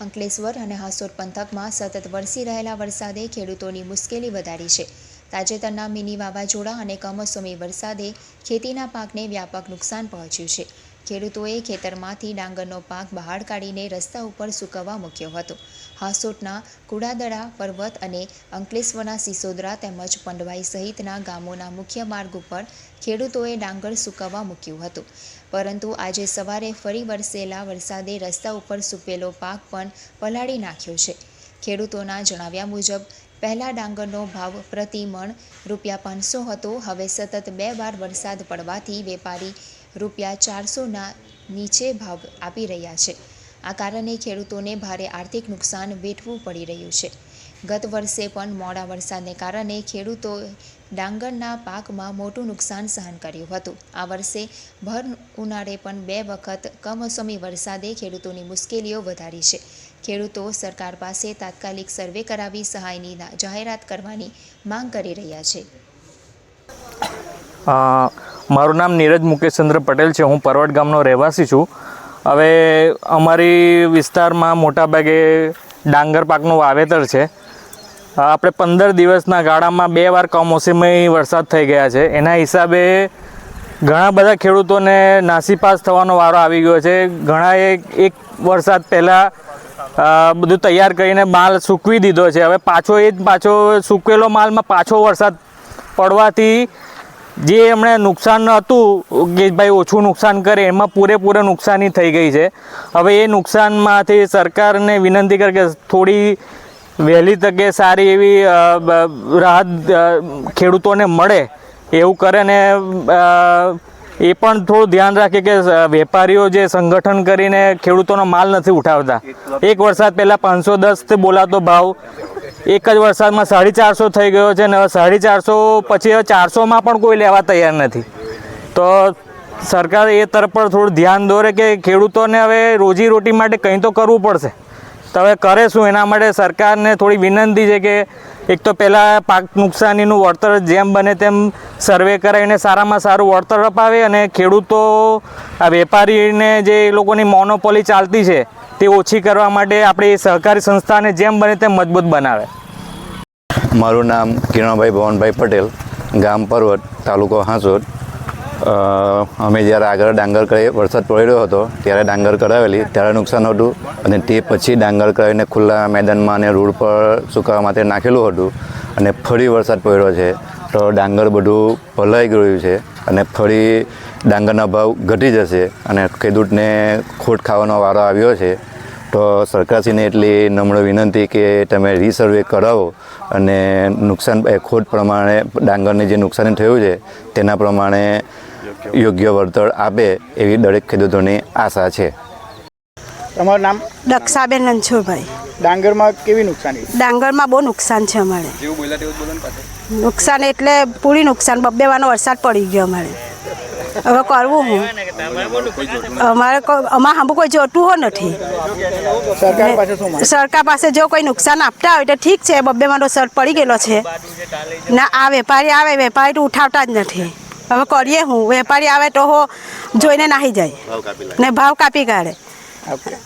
અંકલેશ્વર અને હાસોર પંથકમાં સતત વરસી રહેલા વરસાદે ખેડૂતોની મુશ્કેલી વધારી છે. તાજેતરના મિની વાવાઝોડા અને કમોસમી વરસાદે ખેતીના પાકને વ્યાપક નુકસાન પહોંચ્યું છે. ખેડૂતોએ ખેતરમાંથી ડાંગરનો પાક બહાર કાઢીને રસ્તા ઉપર સૂકવવા મૂક્યો હતો. હાસોટના કુડાદડા પર્વત અને અંકલેશ્વરના સિસોદરા તેમજ પંડવાઈ સહિતના ગામોના મુખ્ય માર્ગ ઉપર ખેડૂતોએ ડાંગર સૂકવવા મૂક્યું હતું. પરંતુ આજે સવારે ફરી વરસેલા વરસાદે રસ્તા ઉપર સૂપેલો પાક પણ પલાળી નાખ્યો છે. ખેડૂતોના જણાવ્યા મુજબ, પહેલાં ડાંગરનો ભાવ પ્રતિ મણ રૂપિયા પાંચસો હતો, હવે સતત બે વાર વરસાદ પડવાથી વેપારી રૂપિયા ચારસોના નીચે ભાવ આપી રહ્યા છે. આ કારણે ખેડૂતોને ભારે આર્થિક નુકસાન વેઠવું પડી રહ્યું છે. ગત વર્ષે પણ મોડા વરસાદને કારણે ખેડૂતો ડાંગરના પાકમાં મોટું નુકસાન સહન કર્યું હતું. આ વર્ષે ભર ઉનાળે પણ બે વખત કમોસમી વરસાદે ખેડૂતોની મુશ્કેલીઓ વધારી છે. ખેડૂતો સરકાર પાસે તાત્કાલિક સર્વે કરાવી સહાયની જાહેરાત કરવાની માંગ કરી રહ્યા છે. મારું નામ નીરજ મુકેશચંદ્ર પટેલ છે. હું પરવટ ગામનો રહેવાસી છું. હવે અમારી વિસ્તારમાં મોટાભાગે ડાંગર પાકનું વાવેતર છે. આપણે પંદર દિવસના ગાળામાં બે વાર કમોસમી વરસાદ થઈ ગયા છે. એના હિસાબે ઘણા બધા ખેડૂતોને નાસીપાસ થવાનો વારો આવી ગયો છે. ઘણાએ એક વરસાદ પહેલાં બધું તૈયાર કરીને માલ સૂકવી દીધો છે. હવે પાછો એ જ પાછો સૂકેલો માલમાં પાછો વરસાદ પડવાથી જે એમણે નુકસાન હતું, કે ભાઈ ઓછું નુકસાન કરે, એમાં પૂરેપૂરે નુકસાની થઈ ગઈ છે. હવે એ નુકસાનમાંથી સરકારને વિનંતી કરે કે થોડી વહેલી તકે સારી એવી રાહત ખેડૂતોને મળે, એવું કરે ને એ પણ થોડું ધ્યાન રાખે કે વેપારીઓ જે સંગઠન કરીને ખેડૂતોનો માલ નથી ઉઠાવતા. એક વરસાદ પહેલાં પાંચસો દસથી બોલાતો ભાવ એક જ વરસાદમાં સાડી ચારસો થઈ ગયો છે ને હવે સાડી ચારસો પછી હવે ચારસોમાં પણ કોઈ લેવા તૈયાર નથી. તો સરકાર એ તરફ પર થોડું ધ્યાન દોરે કે ખેડૂતોને હવે રોજીરોટી માટે કંઈ તો કરવું પડશે. તો હવે કરે શું? એના માટે સરકારને થોડી વિનંતી છે કે એક તો પહેલાં પાક નુકસાનીનું વળતર જેમ બને તેમ સર્વે કરાવીને સારામાં સારું વળતર અપાવે અને ખેડૂતો આ વેપારીને જે એ લોકોની મોનોપોલી ચાલતી છે તે ઓછી કરવા માટે આપણી સહકારી સંસ્થાને જેમ બને તેમ મજબૂત બનાવે. મારું નામ કિરણભાઈ ભવનભાઈ પટેલ, ગામ પર્વત, તાલુકો હાંસોદ. અમે જ્યારે આગળ ડાંગર કરી વરસાદ પડ્યો હતો, ત્યારે ડાંગર કરાવેલી, ત્યારે નુકસાન હતું અને તે પછી ડાંગર કરાવીને ખુલ્લા મેદાનમાં અને રોડ પર સુકાવા માટે નાખેલું હતું અને ફરી વરસાદ પડ્યો છે. તો ડાંગર બધું ભલાઈ ગયું છે અને ફરી ડાંગરના ભાવ ઘટી જશે અને ખેડૂતને ખોટ ખાવાનો વારો આવ્યો છે. તો સરકારશ્રીને એટલી નમ્ર વિનંતી કે તમે રીસર્વે કરાવો અને નુકસાન એ ખોટ પ્રમાણે ડાંગરને જે નુકસાન થયું છે તેના પ્રમાણે યોગ્ય વળતર આપે એવી દરેક ખેડૂતોની આશા છે. તમારું નામ? દક્ષાબેન રણછોડભાઈ. ડાંગરમાં કેવી નુકસાની? ડાંગરમાં બહુ નુકસાન છે અમારે. નુકસાન એટલે પૂરી નુકસાન. બબ્બે વાનો વરસાદ પડી ગયો અમારે. હવે કરવું હું. અમારે કોઈ અમારે સાંભળું કોઈ જોતું હો નથી. સરકાર પાસે શું માંગ? સરકાર પાસે જો કોઈ નુકસાન આપતા હોય તો ઠીક છે બબ્બે મારો સર પડી ગયેલો છે. ના આ વેપારી આવે વેપારી તો ઉઠાવતા જ નથી. હવે કરીએ હું. વેપારી આવે તો હો જોઈને નાહી જાય. ને ભાવ કાપી કાઢે. ઓકે.